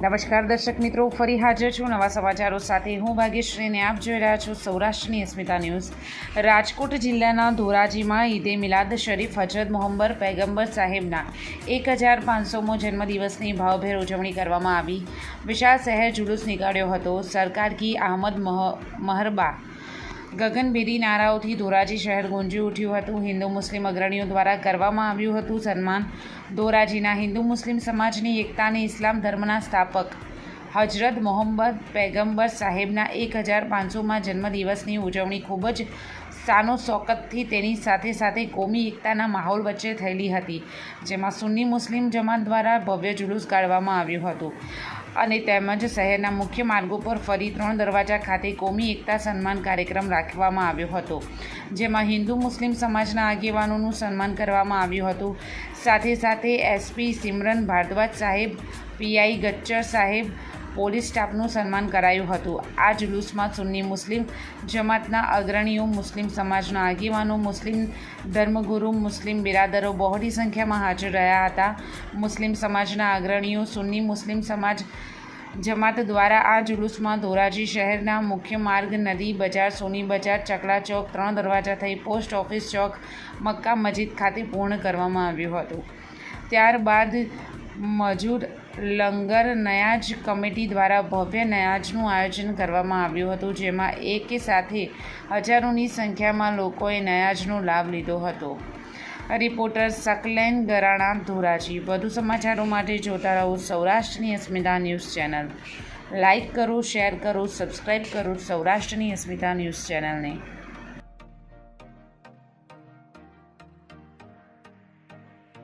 નમસ્કાર દર્શક મિત્રો, ફરી હાજર છું નવા સમાચારો સાથે. હું ભાગ્યશ્રીને આપ જોઈ રહ્યા છો સૌરાષ્ટ્રની અસ્મિતા ન્યૂઝ. રાજકોટ જિલ્લાના ધોરાજીમાં ઈદે મિલાદ શરીફ હજરત મોહમ્મદ પૈગંબર સાહેબના એક હજાર પાંચસોમો જન્મદિવસની ભાવભેર ઉજવણી કરવામાં આવી. વિશાળ શહેર જુલુસ નીકળ્યો હતો. સરકાર કી અહમદ મહ, મહરબા ગગનભેદી નારાઓથી ધોરાજી શહેર ગુંજી ઉઠ્યું હતું. હિન્દુ મુસ્લિમ અગ્રણીઓ દ્વારા કરવામાં આવ્યું હતું સન્માન. ધોરાજીના હિન્દુ મુસ્લિમ સમાજની એકતાને ઇસ્લામ ધર્મના સ્થાપક. હજરત મોહમ્મદ પૈગંબર સાહેબના એક હજાર પાંચસોમાં જન્મદિવસની ઉજવણી ખૂબ જ સાનો શોકતથી તેની સાથે સાથે કોમી એકતાના માહોલ વચ્ચે થયેલી હતી, જેમાં સુન્ની મુસ્લિમ જમાત દ્વારા ભવ્ય જુલુસ કાઢવામાં આવ્યું હતું. અને તેમજ શહેરના મુખ્ય માર્ગો પર ફરી ત્રણ દરવાજા ખાતે કોમી એકતા સન્માન કાર્યક્રમ રાખવામાં આવ્યો હતો, જેમાં હિન્દુ મુસ્લિમ સમાજના આગેવાનોનું સન્માન કરવામાં આવ્યું હતું. સાથે સાથે એસપી સિમરન ભારદ્વાજ સાહેબ, પીઆઈ ગચ્ચર સાહેબ પોલીસ સ્ટાફનું સન્માન કરાયું હતું. આ જુલુસમાં સુન્ની મુસ્લિમ જમાતના અગ્રણીઓ, મુસ્લિમ સમાજના આગેવાનો, મુસ્લિમ ધર્મગુરુ, મુસ્લિમ બિરાદરો બહોળી સંખ્યામાં હાજર રહ્યા હતા. મુસ્લિમ સમાજના અગ્રણીઓ, સુન્ની મુસ્લિમ સમાજ જમાત દ્વારા આ જુલુસમાં ધોરાજી શહેરના મુખ્ય માર્ગ, નદી બજાર, સોની બજાર, ચકલા ચોક, ત્રણ દરવાજા થઈ પોસ્ટ ઓફિસ ચોક, મક્કા મસ્જિદ ખાતે પૂર્ણ કરવામાં આવ્યું હતું. ત્યારબાદ મજૂર લંગર નયાજ કમિટી દ્વારા ભવ્ય નયાજનું આયોજન કરવામાં આવ્યું હતું, જેમાં એકે સાથે હજારોની સંખ્યામાં લોકોએ નયાજનો લાભ લીધો હતો. રિપોર્ટર સકલેન ગરાણા, ધોરાજી. વધુ સમાચારો માટે જોતા રહો સૌરાષ્ટ્રની અસ્મિતા ન્યૂઝ ચેનલ. લાઇક કરો, શેર કરો સબસ્ક્રાઈબ કરો સૌરાષ્ટ્રની અસ્મિતા ન્યૂઝ ચેનલને.